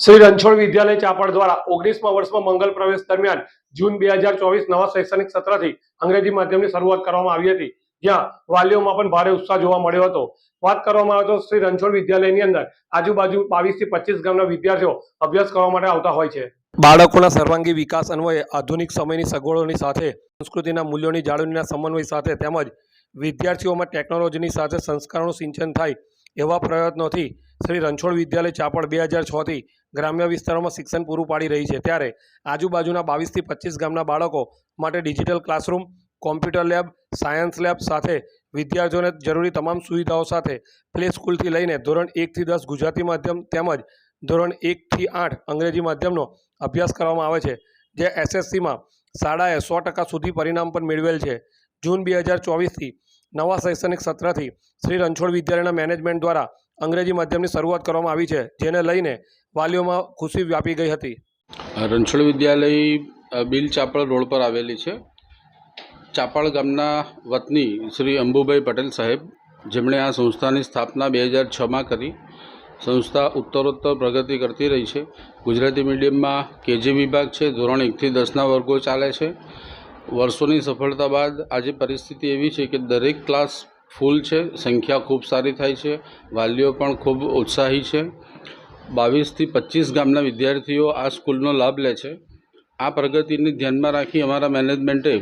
શ્રી રણછોડ વિદ્યાલય ચાપડ દ્વારા ઓગણીસમા વર્ષમાં મંગલ પ્રવેશ દરમિયાન જૂન બે હજાર ચોવીસ નવા શૈક્ષણિક સત્રથી અંગ્રેજી માધ્યમની શરૂઆત કરવામાં આવી હતી. જ્યાં વાલીઓમાં પણ ભારે ઉત્સાહ જોવા મળ્યો હતો. વાત કરવામાં આવે તો શ્રી રણછોડ વિદ્યાલયની અંદર આજુબાજુ બાવીસથી પચીસ ગામના વિદ્યાર્થીઓ અભ્યાસ કરવા માટે આવતા હોય છે. બાળકોના સર્વાંગી વિકાસ અન્વયે આધુનિક સમયની સગવડોની સાથે, સંસ્કૃતિના મૂલ્યોની જાળવણીના સમન્વય સાથે તેમજ વિદ્યાર્થીઓમાં ટેકનોલોજીની સાથે સંસ્કારોનું સિંચન થાય એવા પ્રયત્નોથી શ્રી રણછોડ વિદ્યાલય ચાપડ બે હજાર છથી ગ્રામ્ય વિસ્તારોમાં શિક્ષણ પૂરું પાડી રહી છે. ત્યારે આજુબાજુના બાવીસથી પચીસ ગામના બાળકો માટે digital classroom, computer lab, science lab સાથે વિદ્યાર્થીઓને જરૂરી તમામ સુવિધાઓ સાથે પ્લે સ્કૂલથી લઈને ધોરણ એકથી દસ ગુજરાતી માધ્યમ તેમજ ધોરણ એકથી આઠ અંગ્રેજી માધ્યમનો અભ્યાસ કરવામાં આવે છે, જે એસએસસીમાં શાળાએ સો ટકા સુધી પરિણામ પણ મેળવેલ છે. જૂન બે હજાર ચોવીસથી નવા શૈક્ષણિક સત્રથી શ્રી રણછોડ વિદ્યાલયના મેનેજમેન્ટ દ્વારા અંગ્રેજી માધ્યમની શરૂઆત કરવામાં આવી છે, જેને લઈને વાલીઓમાં ખુશી વ્યાપી ગઈ હતી. રણછોડ વિદ્યાલય બિલ ચાપડ રોડ પર આવેલી છે. ચાપડ ગામના વતની શ્રી અંબુભાઈ પટેલ સાહેબ, જેમણે આ સંસ્થાની સ્થાપના બે હજાર છમાં કરી. સંસ્થા ઉત્તરોત્તર પ્રગતિ કરતી રહી છે. ગુજરાતી મીડિયમમાં કેજી વિભાગ છે, ધોરણ એકથી દસના વર્ગો ચાલે છે. વર્ષોની સફળતા બાદ આજે પરિસ્થિતિ એવી છે કે દરેક ક્લાસ ફૂલ છે, સંખ્યા ખૂબ સારી થાય છે, વાલીઓ પણ ખૂબ ઉત્સાહી છે. બાવીસથી પચીસ ગામના વિદ્યાર્થીઓ આ સ્કૂલનો લાભ લે છે. આ પ્રગતિને ધ્યાનમાં રાખી અમારા મેનેજમેન્ટે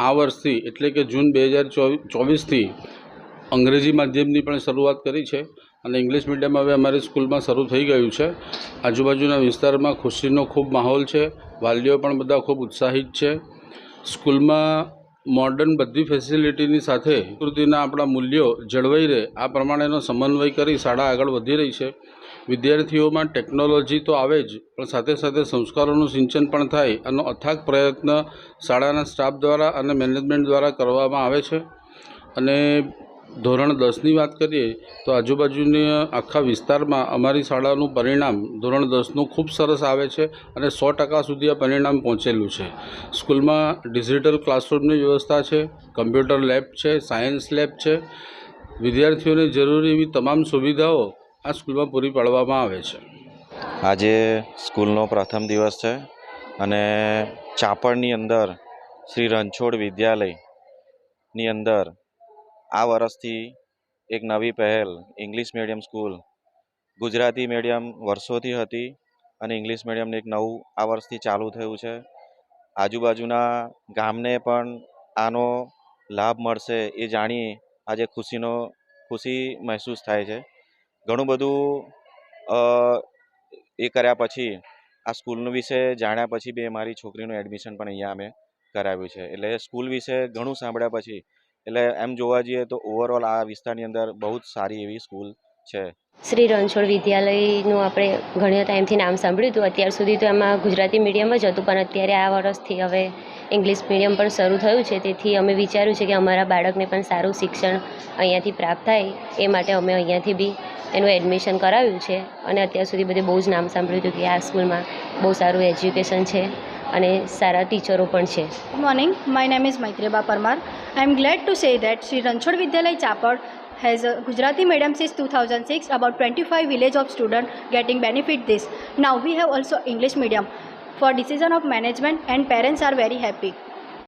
આ વર્ષથી, એટલે કે જૂન બે હજાર ચોવીસથી અંગ્રેજી માધ્યમની પણ શરૂઆત કરી છે અને ઇંગ્લિશ મીડિયમ હવે અમારી સ્કૂલમાં શરૂ થઈ ગયું છે. આજુબાજુના વિસ્તારમાં ખુશીનો ખૂબ માહોલ છે, વાલીઓ પણ બધા ખૂબ ઉત્સાહિત છે. સ્કૂલમાં મોડર્ન બધી ફેસિલિટીની સાથે સંસ્કૃતિના આપણા મૂલ્યો જળવાઈ રહે, આ પ્રમાણેનો સમન્વય કરી શાળા આગળ વધી રહી છે. વિદ્યાર્થીઓમાં ટેકનોલોજી તો આવે જ, પણ સાથે સાથે સંસ્કારોનું સિંચન પણ થાય, આનો અથાગ પ્રયત્ન શાળાના સ્ટાફ દ્વારા અને મેનેજમેન્ટ દ્વારા કરવામાં આવે છે. અને ધોરણ દસની વાત કરીએ, તો આજુબાજુના આખા વિસ્તારમાં અમારી શાળાનું પરિણામ ધોરણ દસનું ખૂબ સરસ આવે છે અને સો ટકા સુધી આ પરિણામ પહોંચેલું છે. સ્કૂલમાં ડિજિટલ ક્લાસરૂમની વ્યવસ્થા છે, કમ્પ્યુટર લેબ છે, સાયન્સ લેબ છે. વિદ્યાર્થીઓને જરૂરી એવી તમામ સુવિધાઓ આ સ્કૂલમાં પૂરી પાડવામાં આવે છે. આજે સ્કૂલનો પ્રથમ દિવસ છે અને ચાપડની અંદર શ્રી રણછોડ વિદ્યાલયની અંદર આ વર્ષથી એક નવી પહેલ English medium school Gujarati medium વર્ષોથી હતી અને ઇંગ્લિશ મીડિયમને એક નવું આ વર્ષથી ચાલુ થયું છે. આજુબાજુના ગામને પણ આનો લાભ મળશે એ જાણી આજે ખુશીનો, ખુશી મહેસૂસ થાય છે. ઘણું બધું એ કર્યા પછી, આ સ્કૂલનું વિશે જાણ્યા પછી બે મારી છોકરીનું એડમિશન પણ અહીંયા અમે કરાવ્યું છે. એટલે સ્કૂલ વિશે ઘણું સાંભળ્યા પછી એટલે એમ જોવા જઈએ તો ઓવરઓલ આ વિસ્તારની અંદર બહુ જ સારી એવી સ્કૂલ છે. શ્રી રણછોડ વિદ્યાલયનું આપણે ઘણા ટાઈમથી નામ સાંભળ્યું હતું. અત્યાર સુધી તો એમાં ગુજરાતી મીડિયમ જ હતું, પણ અત્યારે આ વર્ષથી હવે ઇંગ્લિશ મીડિયમ પણ શરૂ થયું છે. તેથી અમે વિચાર્યું છે કે અમારા બાળકને પણ સારું શિક્ષણ અહીંયાથી પ્રાપ્ત થાય. એ માટે અમે અહીંયાથી બી એનું એડમિશન કરાવ્યું છે. અને અત્યાર સુધી બધે બહુ જ નામ સાંભળ્યું હતું કે આ સ્કૂલમાં બહુ સારું એજ્યુકેશન છે. અને સારા ટીચરો પણ છે Good morning. My name is Maitreba Parmar. I am glad to say that Sri Ranchod Vidyalay Chapad has a Gujarati medium since 2006. About 25 village of students getting benefit this. Now we have also English medium. For decision of management and parents are very happy.